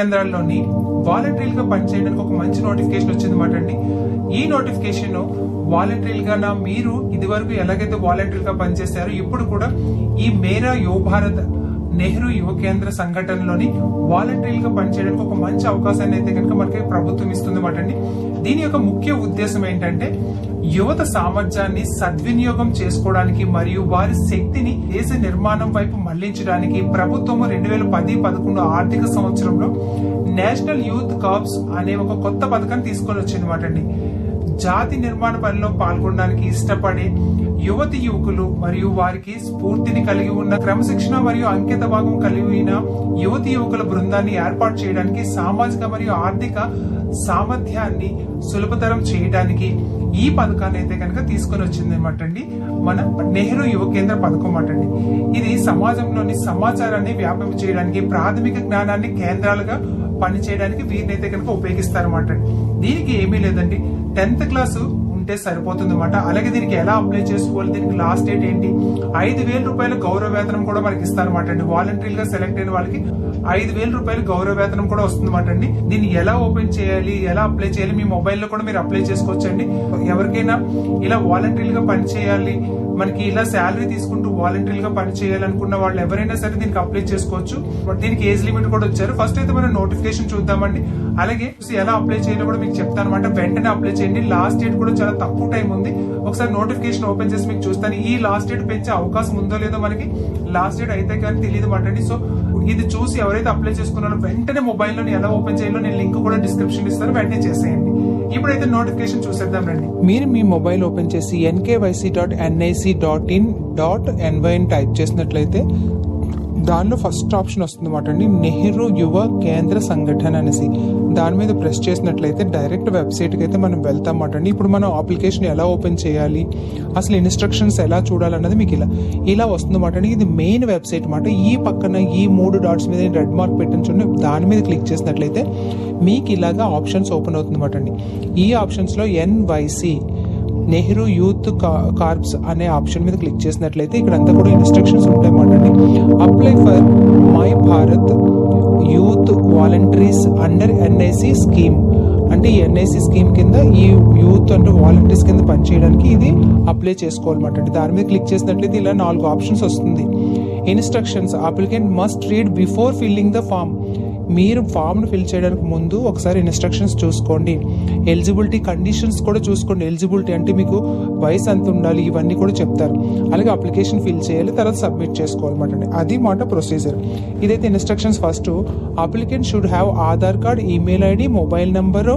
కేంద్రాల్లోని వాలంటీర్లుగా పనిచేయడానికి ఒక మంచి నోటిఫికేషన్ వచ్చింది మాట అండి. ఈ నోటిఫికేషన్ వాలంటీర్లుగా నా మీరు ఇదివరకు ఎలాగైతే వాలంటీర్గా పనిచేశారో ఇప్పుడు కూడా ఈ మేరా యువ భారత్ నెహ్రూ యువ కేంద్ర సంఘటనలోని వాలంటీర్లుగా పనిచేయడానికి ఒక మంచి అవకాశాన్ని అయితే కనుక మనకి ప్రభుత్వం ఇస్తుంది మాట అండి. దీని యొక్క ముఖ్య ఉద్దేశం ఏంటంటే యువత సామర్థ్యాన్ని సద్వినియోగం చేసుకోవడానికి మరియు వారి శక్తిని దేశ నిర్మాణం వైపు మళ్ళించడానికి ప్రభుత్వం రెండు వేల పది పదకొండు ఆర్థిక సంవత్సరంలో నేషనల్ యూత్ కాప్స్ అనే ఒక కొత్త పథకాన్ని తీసుకొని వచ్చిందన్నమాట అండి. జాతి నిర్మాణ పనిలో పాల్గొనడానికి ఇష్టపడే యువతి యువకులు మరియు వారికి స్ఫూర్తిని కలిగి ఉన్న క్రమశిక్షణ మరియు అంకిత భాగం కలిగిన యువతి యువకుల బృందాన్ని ఏర్పాటు చేయడానికి సామాజిక మరియు ఆర్థిక సామర్థ్యాన్ని సులభతరం చేయడానికి ఈ పథకాన్ని అయితే కనుక తీసుకొని వచ్చింది అనమాట అండి. మన నెహ్రూ యువ కేంద్ర పథకం అంటండి ఇది సమాజంలోని సమాచారాన్ని వ్యాపింప చేయడానికి ప్రాథమిక జ్ఞానాన్ని కేంద్రాలుగా పని చేయడానికి వీరినైతే కనుక ఉపయోగిస్తారన్నమాట. అండి దీనికి ఏమీ లేదండి. టెన్త్ క్లాస్ ఉంటే సరిపోతుంది అనమాట అలాగే దీనికి ఎలా అప్లై చేసుకోవాలి? దీనికి లాస్ట్ డేట్ ఏంటి? ఐదు వేల రూపాయల గౌరవ వేతనం కూడా మనకి ఇస్తారన్నమాట అండి. వాలంటీర్గా సెలెక్ట్ అయిన వాళ్ళకి ఐదు వేల రూపాయలు గౌరవ వేతనం కూడా వస్తుందన్నమాట అండి. దీన్ని ఎలా ఓపెన్ చేయాలి ఎలా అప్లై చేయాలి మీ మొబైల్లో కూడా మీరు అప్లై చేసుకోవచ్చండి. ఎవరికైనా ఇలా వాలంటీర్గా మనకి ఇలా శాలరీ తీసుకుంటూ వాలంటీర్గా పని చేయాలనుకున్న వాళ్ళు ఎవరైనా సరే దీనికి అప్లై చేసుకోవచ్చు. బట్ దీనికి ఏజ్ లిమిట్ కూడా వచ్చారు ఫస్ట్ అయితే మనం నోటిఫికేషన్ చూద్దామండి. అలాగే ఎలా అప్లై చేయాలో కూడా మీకు చెప్తాను అనమాట వెంటనే అప్లై చేయండి. లాస్ట్ డేట్ కూడా చాలా తక్కువ టైం ఉంది. ఒకసారి నోటిఫికేషన్ ఓపెన్ చేసి మీకు చూస్తాను. ఈ లాస్ట్ డేట్ పెంచే అవకాశం ఉందో లేదో మనకి లాస్ట్ డేట్ అయితే కానీ తెలియదు అండి. సో ఇది చూసి ఎవరైతే అప్లై చేసుకున్నారో వెంటనే మొబైల్లో ఎలా ఓపెన్ చేయాలో నేను లింక్ కూడా డిస్క్రిప్షన్ ఇస్తాను వెంటనే చేసేయండి. ఇప్పుడైతే నోటిఫికేషన్ చూసేద్దాం రండి. మీరు మీ మొబైల్ ఓపెన్ చేసి NKYC dot NIC dot in dot ఎన్వైన్ type చేసినట్లయితే దానిలో ఫస్ట్ ఆప్షన్ వస్తుంది అండి. నెహ్రూ యువ కేంద్ర సంఘటన అనేసి. దాని మీద ప్రెస్ చేసినట్లయితే డైరెక్ట్ వెబ్సైట్కి అయితే మనం వెళ్తాం అండి ఇప్పుడు మనం అప్లికేషన్ ఎలా ఓపెన్ చేయాలి? అసలు ఇన్స్ట్రక్షన్స్ ఎలా చూడాలన్నది మీకు ఇలా ఇలా వస్తుందన్నమాట అండి ఇది మెయిన్ వెబ్సైట్ అనమాట ఈ పక్కన ఈ మూడు డాట్స్ మీద రెడ్ మార్క్ పెట్టించుండి దాని మీద క్లిక్ చేసినట్లయితే మీకు ఇలాగా ఆప్షన్స్ ఓపెన్ అవుతుందన్నమాట అండి ఈ ఆప్షన్స్లో ఎన్వైసి నెహ్రూ యూత్ కార్బ్స్ అనే ఆప్షన్ మీద క్లిక్ చేసినట్లయితే ఇక్కడ అంతా కూడా ఇన్స్ట్రక్షన్స్ ఉంటాయి అన్నమాట apply for my Bharat youth volunteers under NIC scheme. అంటే ఈ ఎన్ఐసి స్కీమ్ కింద ఈ యూత్ అంటే వాలంటీర్స్ కింద పనిచేయడానికి ఇది అప్లై చేసుకోవాలన్నమాట. అండి దాని మీద క్లిక్ చేసినట్లయితే ఇలా నాలుగు ఆప్షన్స్ వస్తుంది. Instructions applicant must read before filling the form మీరు ఫామ్ను ఫిల్ చేయడానికి ముందు ఒకసారి ఇన్స్ట్రక్షన్స్ చూసుకోండి. ఎలిజిబిలిటీ కండిషన్స్ కూడా చూసుకోండి. ఎలిజిబిలిటీ అంటే మీకు వయసు ఎంత ఉండాలి ఇవన్నీ కూడా చెప్తారు. అలాగే అప్లికేషన్ ఫిల్ చేయాలి తర్వాత సబ్మిట్ చేసుకోవాలన్నమాట అది మాట ప్రొసీజర్ ఇదైతే instructions first applicant should have Aadhaar card email ID mobile number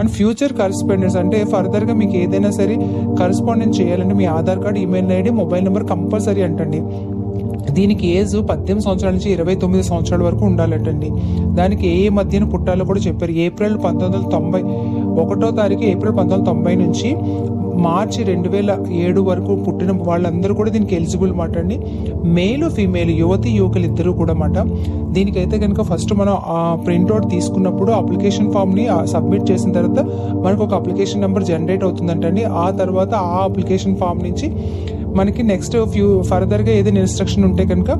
and future correspondence అంటే ఫర్దర్గా మీకు ఏదైనా సరే కరస్పాండెన్స్ చేయాలంటే మీ Aadhaar card email ID mobile number compulsory అంటండి. దీనికి ఏజ్ పద్దెనిమిది సంవత్సరాల నుంచి ఇరవై తొమ్మిది సంవత్సరాల వరకు ఉండాలటండి. దానికి ఏ మధ్యన పుట్టాలో కూడా చెప్పారు. ఏప్రిల్ పంతొమ్మిది వందల తొంభై ఒకటో తారీఖు ఏప్రిల్ పంతొమ్మిది వందల తొంభై నుంచి మార్చి రెండు వేల ఏడు వరకు పుట్టిన వాళ్ళందరూ కూడా దీనికి ఎలిజిబుల్ మాట అండి. మేలు ఫీమేల్ యువతి యువకులు ఇద్దరు కూడా మాట. దీనికైతే కనుక ఫస్ట్ మనం ఆ ప్రింట్అవుట్ తీసుకున్నప్పుడు అప్లికేషన్ ఫామ్ని సబ్మిట్ చేసిన తర్వాత మనకు ఒక అప్లికేషన్ నెంబర్ జనరేట్ అవుతుందంటండి. ఆ తర్వాత ఆ అప్లికేషన్ ఫామ్ నుంచి మనకి నెక్స్ట్ ఫ్యూ ఫర్దర్గా ఏదైనా ఇన్స్ట్రక్షన్ ఉంటే కనుక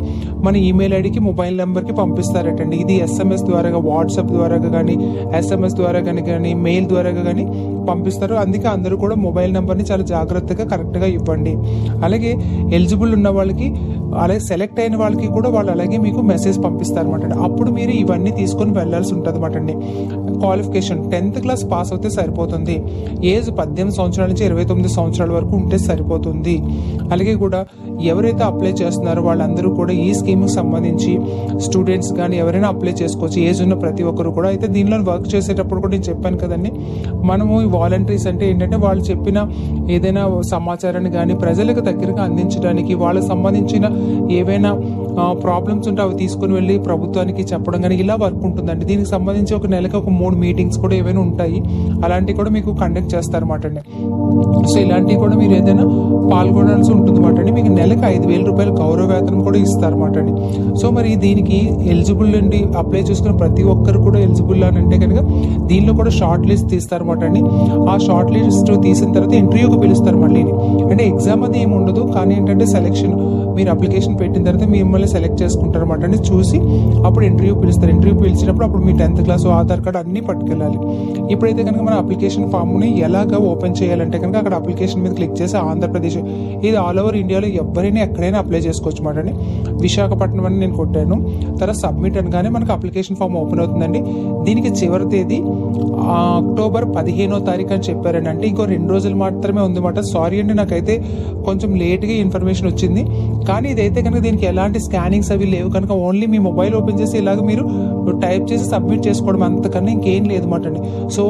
మన ఈమెయిల్ ఐడికి మొబైల్ నెంబర్కి పంపిస్తారటండి. ఇది ఎస్ఎంఎస్ ద్వారా వాట్సాప్ ద్వారా కానీ ఎస్ఎంఎస్ ద్వారా కానీ కానీ మెయిల్ ద్వారా కానీ పంపిస్తారు. అందుకే అందరూ కూడా మొబైల్ నెంబర్ని చాలా జాగ్రత్తగా కరెక్ట్గా ఇవ్వండి. అలాగే ఎలిజిబుల్ ఉన్న వాళ్ళకి అలాగే సెలెక్ట్ అయిన వాళ్ళకి కూడా వాళ్ళు అలాగే మీకు మెసేజ్ పంపిస్తారు అనమాట అప్పుడు మీరు ఇవన్నీ తీసుకొని వెళ్ళాల్సి ఉంటుంది అనమాట అండి. క్వాలిఫికేషన్ టెన్త్ క్లాస్ పాస్ అవుతే సరిపోతుంది. ఏజ్ పద్దెనిమిది సంవత్సరాల నుంచి ఇరవై తొమ్మిది సంవత్సరాల వరకు ఉంటే సరిపోతుంది. అలాగే కూడా ఎవరైతే అప్లై చేస్తున్నారో వాళ్ళందరూ కూడా ఈ స్కీమ్కి సంబంధించి స్టూడెంట్స్ కానీ ఎవరైనా అప్లై చేసుకోవచ్చు. ఏజ్ ఉన్న ప్రతి ఒక్కరు కూడా. అయితే దీనిలో వర్క్ చేసేటప్పుడు కూడా నేను చెప్పాను కదండి మనము ఈ వాలంటీర్స్ అంటే ఏంటంటే వాళ్ళు చెప్పిన ఏదైనా సమాచారాన్ని కానీ ప్రజలకు దగ్గరగా అందించడానికి వాళ్ళకి సంబంధించిన ఏవైనా ప్రాబ్లమ్స్ ఉంటే అవి తీసుకుని వెళ్ళి ప్రభుత్వానికి చెప్పడం కానీ ఇలా వర్క్ ఉంటుందండి. దీనికి సంబంధించి ఒక నెలకి ఒక మూడు మీటింగ్స్ కూడా ఏవైనా ఉంటాయి. అలాంటివి కూడా మీకు కండక్ట్ చేస్తారన్నమాట అండి. సో ఇలాంటివి కూడా మీరు ఏదైనా పాల్గొనాల్సి ఉంటుంది మాట అండి. మీకు నెలకు ఐదు వేల రూపాయలు గౌరవ వేతనం కూడా ఇస్తారన్నమాట అండి. సో మరి దీనికి ఎలిజిబుల్ అండి అప్లై చేసుకున్న ప్రతి ఒక్కరు కూడా ఎలిజిబుల్ అని అంటే కనుక దీనిలో కూడా షార్ట్ లిస్ట్ తీస్తారన్నమాట అండి. ఆ షార్ట్ లిస్ట్ తీసిన తర్వాత ఇంటర్వ్యూకి పిలుస్తారు మళ్ళీ అంటే ఎగ్జామ్ అది ఏమి ఉండదు కానీ ఏంటంటే సెలెక్షన్ మీరు అప్లికేషన్ పెట్టిన తర్వాత మిమ్మల్ని సెలెక్ట్ చేసుకుంటారు అనమాట అండి చూసి అప్పుడు ఇంటర్వ్యూ పిలుస్తారు. ఇంటర్వ్యూ పిలిచినప్పుడు అప్పుడు మీ టెన్త్ క్లాస్ ఆధార్ కార్డ్ అన్ని పట్టుకెళ్ళాలి. ఇప్పుడైతే కనుక మన అప్లికేషన్ ఫామ్ని ఎలాగ ఓపెన్ చేయాలంటే కనుక అక్కడ అప్లికేషన్ మీద క్లిక్ చేసి ఆంధ్రప్రదేశ్ ఇది ఆల్ ఓవర్ ఇండియాలో ఎవరైనా ఎక్కడైనా అప్లై చేసుకోవచ్చు అనమాట అండి విశాఖపట్నం అని నేను కొట్టాను. తర్వాత సబ్మిట్ అనగానే మనకు అప్లికేషన్ ఫామ్ ఓపెన్ అవుతుందండి. దీనికి చివరి తేదీ అక్టోబర్ పదిహేనో తారీఖు అని చెప్పారండి. అంటే ఇంకో రెండు రోజులు మాత్రమే ఉందన్నమాట సారీ అండి నాకైతే కొంచెం లేట్గా ఇన్ఫర్మేషన్ వచ్చింది. కానీ ఇదైతే కనుక దీనికి ఎలాంటి స్కానింగ్స్ అవి లేవు. కనుక ఓన్లీ మీ మొబైల్ ఓపెన్ చేసి ఇలాగ మీరు టైప్ చేసి సబ్మిట్ చేసుకోవడం అంతకన్నా ఇంకేం లేదు మాట అండి. సో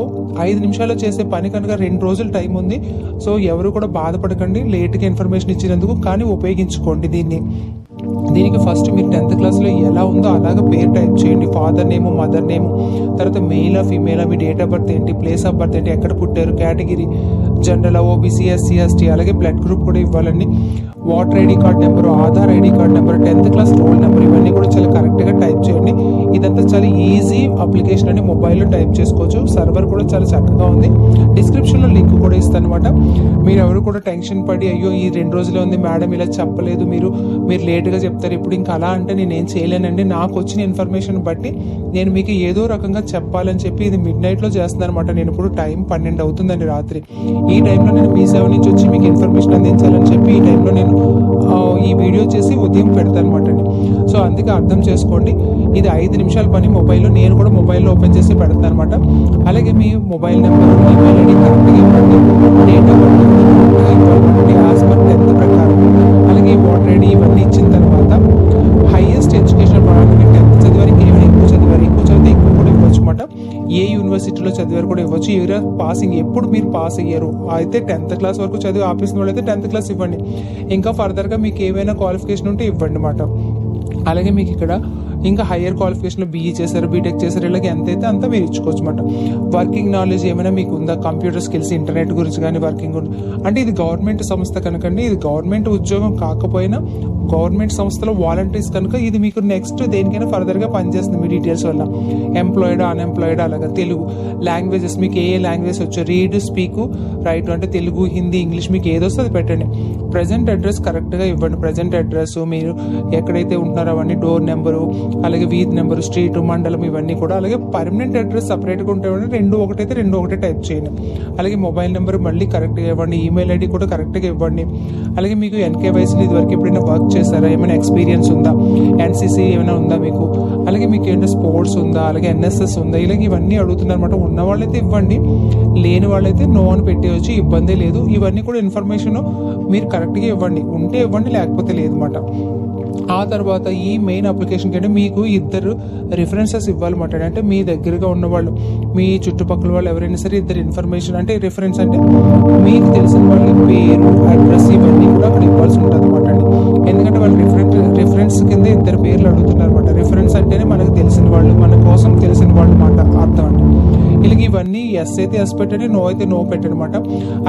ఐదు నిమిషాల్లో చేసే పని కనుక రెండు రోజులు టైం ఉంది. సో ఎవరు కూడా బాధపడకండి. లేట్గా ఇన్ఫర్మేషన్ ఇచ్చినందుకు కానీ ఉపయోగించుకోండి దీన్ని. దీనికి ఫస్ట్ మీరు టెన్త్ క్లాస్లో ఎలా ఉందో అలాగే పేరు టైప్ చేయండి. ఫాదర్ నేమ్ మదర్ నేమ్ తర్వాత మెయిల్ ఫీమేల్ మీ డేట్ ఆఫ్ బర్త్ ఏంటి ప్లేస్ ఆఫ్ బర్త్ ఏంటి ఎక్కడ పుట్టారు category general OBC SC ST అలాగే బ్లడ్ గ్రూప్ కూడా ఇవ్వాలండి. Voter ID card number Aadhaar ID card number tenth class roll number ఇవన్నీ కూడా చాలా కరెక్ట్గా టైప్ చేయండి. ఇదంతా చాలా ఈజీ అప్లికేషన్ అని మొబైల్లో టైప్ చేసుకోవచ్చు. సర్వర్ కూడా చాలా చక్కగా ఉంది. డిస్క్రిప్షన్లో లింక్ కూడా ఇస్తాను అనమాట మీరు ఎవరు కూడా టెన్షన్ పడి అయ్యో ఈ రెండు రోజులే ఉంది మేడం ఇలా చెప్పలేదు మీరు మీరు లేట్గా చెప్తారు. ఇప్పుడు ఇంకా అలా అంటే నేను ఏం చేయలేనండి. నాకు వచ్చిన ఇన్ఫర్మేషన్ బట్టి నేను మీకు ఏదో రకంగా చెప్పాలని చెప్పి ఇది మిడ్ నైట్లో చేస్తున్నాను అనమాట నేను ఇప్పుడు టైం పన్నెండు అవుతుందండి రాత్రి. ఈ టైంలో నేను మీ సేవ నుంచి వచ్చి మీకు ఇన్ఫర్మేషన్ అందించాలని చెప్పి ఈ టైంలో నేను ఈ వీడియో చేసి ఉదయం పెడతాను అనమాట సో అందుకే అర్థం చేసుకోండి. ఇది ఐదు నిమిషాల పని మొబైల్లో నేను కూడా మొబైల్లో ఓపెన్ చేసి పెడతాను అనమాట అలాగే మీ మొబైల్ నెంబర్ ఈమెయిల్ ఐడి కరెక్ట్గా ఇవ్వండి. డేట్ ఆఫ్ బర్త్ ఇవ్వండి. యాజ్ పర్ టెన్త్ ప్రకారం? అలాగే వాటర్ ఐడి ఇవన్నీ ఇచ్చిన తర్వాత హైయెస్ట్ ఎడ్యుకేషన్ పడడానికి టెన్త్ చదివారు ఏమైనా ఎక్కువ చదివారు ఎక్కువ చదివితే ఎక్కువ కూడా ఇవ్వచ్చు అనమాట ఏ యూనివర్సిటీలో చదివారు కూడా ఇవ్వచ్చు. ఎవరైనా పాసింగ్ ఎప్పుడు మీరు పాస్ అయ్యారు? అయితే టెన్త్ క్లాస్ వరకు చదివి ఆపేసిన వాళ్ళైతే టెన్త్ క్లాస్ ఇవ్వండి. ఇంకా ఫర్దర్గా మీకు ఏమైనా క్వాలిఫికేషన్ ఉంటే ఇవ్వండి అన్నమాట. అలాగే మీకు ఇక్కడ ఇంకా హయ్యర్ క్వాలిఫికేషన్లో బీఈ చేశారు బీటెక్ చేశారు ఇలాగ ఎంత అయితే అంత మీరు ఇచ్చుకోవచ్చు అనమాట వర్కింగ్ నాలెడ్జ్ ఏమైనా మీకు ఉందా? కంప్యూటర్ స్కిల్స్ ఇంటర్నెట్ గురించి కానీ వర్కింగ్ గురించి. అంటే ఇది గవర్నమెంట్ సంస్థ కనుకండి ఇది గవర్నమెంట్ ఉద్యోగం కాకపోయినా గవర్నమెంట్ సంస్థలో వాలంటీర్స్ కనుక ఇది మీకు నెక్స్ట్ దేనికైనా ఫర్దర్గా పనిచేస్తుంది మీ డీటెయిల్స్ వల్ల. ఎంప్లాయిడ్ అన్ఎంప్లాయిడ్ అలాగా తెలుగు లాంగ్వేజెస్ మీకు ఏ లాంగ్వేజ్ వచ్చో రీడ్ స్పీక్ రైట్ అంటే తెలుగు హిందీ ఇంగ్లీష్ మీకు ఏదొస్తే అది పెట్టండి. ప్రజెంట్ అడ్రస్ కరెక్ట్గా ఇవ్వండి. ప్రజెంట్ అడ్రస్ మీరు ఎక్కడైతే ఉంటున్నారో అవన్నీ డోర్ నెంబరు అలాగే వీధి నెంబరు స్ట్రీట్ మండలం ఇవన్నీ కూడా అలాగే పర్మనెంట్ అడ్రస్ సపరేట్గా ఉంటాయండి రెండు ఒకటైతే రెండు ఒకటే టైప్ చేయండి. అలాగే మొబైల్ నెంబర్ మళ్ళీ కరెక్ట్గా ఇవ్వండి ఈమెయిల్ ఐడి కూడా కరెక్ట్గా ఇవ్వండి. అలాగే మీకు ఎన్కేవైసీలు ఇదివరకు ఎప్పుడైనా వర్క్ చేశారా? ఏమైనా ఎక్స్పీరియన్స్ ఉందా? ఎన్సీసీ ఏమైనా ఉందా మీకు? అలాగే మీకు ఏంటో స్పోర్ట్స్ ఉందా అలాగే ఎన్ఎస్ఎస్ ఉందా ఇలాగ ఇవన్నీ అడుగుతున్నారు అనమాట ఉన్న వాళ్ళైతే ఇవ్వండి లేని వాళ్ళైతే నో అని పెట్టేయచ్చు ఇబ్బంది లేదు. ఇవన్నీ కూడా ఇన్ఫర్మేషన్ మీరు కరెక్ట్గా ఇవ్వండి. ఉంటే ఇవ్వండి లేకపోతే లేదన్నమాట ఆ తర్వాత ఈ మెయిన్ అప్లికేషన్కి అంటే మీకు ఇద్దరు రిఫరెన్సెస్ ఇవ్వాలన్నమాట. అంటే మీ దగ్గరగా ఉన్న వాళ్ళు మీ చుట్టుపక్కల వాళ్ళు ఎవరైనా సరే ఇద్దరు ఇన్ఫర్మేషన్ అంటే రిఫరెన్స్ అంటే మీకు తెలిసిన వాళ్ళ పేరు అడ్రస్ ఇవన్నీ కూడా అక్కడ ఇవ్వాల్సి ఉంటుంది అనమాట అండి. ఎందుకంటే వాళ్ళు రిఫరెన్స్ రిఫరెన్స్ కింద ఇద్దరు పేర్లు అడుగుతున్నారు అనమాట రిఫరెన్స్ అంటేనే మనకు తెలిసిన వాళ్ళు మన కోసం తెలిసిన వాళ్ళు మాట అర్థం అంటే వీళ్ళకి ఇవన్నీ ఎస్ అయితే ఎస్ పెట్టండి నో అయితే నో పెట్టండి అనమాట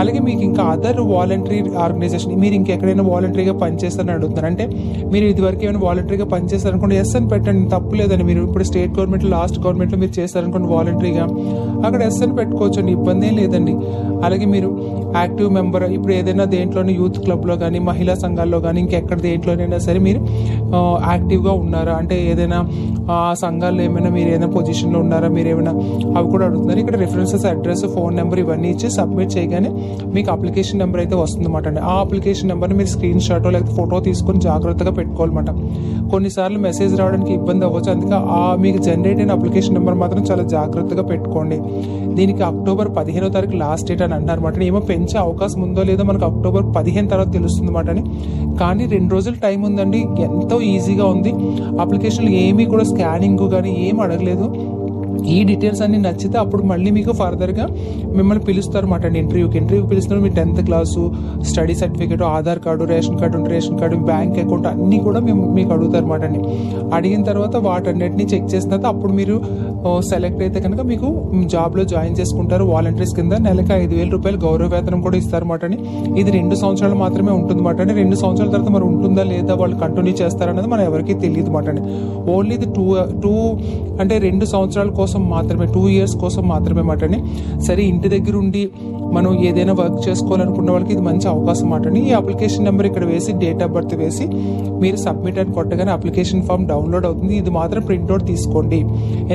అలాగే మీకు ఇంకా అదర్ వాలంటరీ ఆర్గనైజేషన్ మీరు ఇంకెక్కడైనా వాలంటరీగా పనిచేస్తారని అడుగుతున్నారు. అంటే మీరు ఇదివరకు ఏమైనా వాలంటరీగా పనిచేస్తారనుకోండి ఎస్ అని పెట్టండి తప్పు లేదని మీరు ఇప్పుడు స్టేట్ గవర్నమెంట్ లాస్ట్ గవర్నమెంట్లో మీరు చేస్తారనుకోండి వాలంటరీగా అక్కడ ఎస్ అని పెట్టుకోవచ్చు అండి ఇబ్బంది ఏం లేదండి. అలాగే మీరు యాక్టివ్ మెంబర్ ఇప్పుడు ఏదైనా దేంట్లోనే యూత్ క్లబ్లో కానీ మహిళా సంఘాల్లో కానీ ఇంకెక్కడ దేంట్లోనైనా సరే మీరు యాక్టివ్గా ఉన్నారా? అంటే ఏదైనా సంఘాల్లో ఏమైనా మీరు ఏదైనా పొజిషన్లో ఉన్నారా? మీరు ఏమైనా అవి కూడా అడుగుతున్నారు ఇక్కడ రిఫరెన్సెస్ అడ్రస్ ఫోన్ నెంబర్ ఇవన్నీ ఇచ్చి సబ్మిట్ చేయగానే మీకు అప్లికేషన్ నెంబర్ అయితే వస్తుంది అనమాట అండి. ఆ అప్లికేషన్ నెంబర్ని మీరు స్క్రీన్ షాట్ లేకపోతే ఫోటో తీసుకొని జాగ్రత్తగా పెట్టుకోవాలన్నమాట. కొన్నిసార్లు మెసేజ్ రావడానికి ఇబ్బంది అవ్వచ్చు. అందుకే ఆ మీకు జనరేట్ అయిన అప్లికేషన్ నెంబర్ మాత్రం చాలా జాగ్రత్తగా పెట్టుకోండి. దీనికి అక్టోబర్ పదిహేనో తారీఖు లాస్ట్ డేట్ అని అంటారు అనమాట ఏమో పెంచే అవకాశం ఉందో లేదో మనకు అక్టోబర్ పదిహేను తర్వాత తెలుస్తుంది అనమాట అని కానీ రెండు రోజులు టైం ఉందండి. ఎంతో ఈజీగా ఉంది. అప్లికేషన్లు ఏమీ కూడా స్కానింగ్ కానీ ఏం అడగలేదు. ఈ డీటెయిల్స్ అన్ని నచ్చితే అప్పుడు మళ్ళీ మీకు ఫర్దర్గా మిమ్మల్ని పిలుస్తారు మాట అండి. ఇంటర్వ్యూకి ఇంటర్వ్యూకి పిలుస్తున్నారు. మీ tenth class study certificate Aadhaar card ration card ration card bank account అన్నీ కూడా మేము మీకు అడుగుతారు అనమాట అండి. అడిగిన తర్వాత వాటన్నిటిని చెక్ చేసిన తర్వాత అప్పుడు మీరు సెలెక్ట్ అయితే కనుక మీకు జాబ్లో జాయిన్ చేసుకుంటారు. వాలంటీర్స్ కింద నెలకి ఐదు వేల రూపాయలు గౌరవ వేతనం కూడా ఇస్తారు అని ఇది రెండు సంవత్సరాలు మాత్రమే ఉంటుంది మాట అండి. రెండు సంవత్సరాల తర్వాత మరి ఉంటుందా లేదా వాళ్ళు కంటిన్యూ చేస్తారన్నది మనం ఎవరికీ తెలియదు మాట అండి. ఓన్లీ ఇది టూ టూ అంటే రెండు సంవత్సరాల కోసం మాత్రమే టూ ఇయర్స్ కోసం మాత్రమే మాట అండి. సరే ఇంటి దగ్గర ఉండి మనం ఏదైనా వర్క్ చేసుకోవాలనుకున్న వాళ్ళకి ఇది మంచి అవకాశం మాట అండి. ఈ అప్లికేషన్ నెంబర్ ఇక్కడ వేసి డేట్ ఆఫ్ బర్త్ వేసి మీరు సబ్మిట్ అని కొట్టగానే అప్లికేషన్ ఫామ్ డౌన్లోడ్ అవుతుంది. ఇది మాత్రం ప్రింట్అవుట్ తీసుకోండి.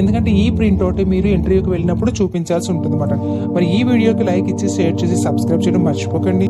ఎందుకంటే ఈ ప్రింట్ ఒకటి మీరు ఇంటర్వ్యూకి వెళ్ళినప్పుడు చూపించాల్సి ఉంటుంది అన్నమాట మరి ఈ వీడియోకి లైక్ ఇచ్చి షేర్ చేసి సబ్స్క్రైబ్ చేయడం మర్చిపోకండి.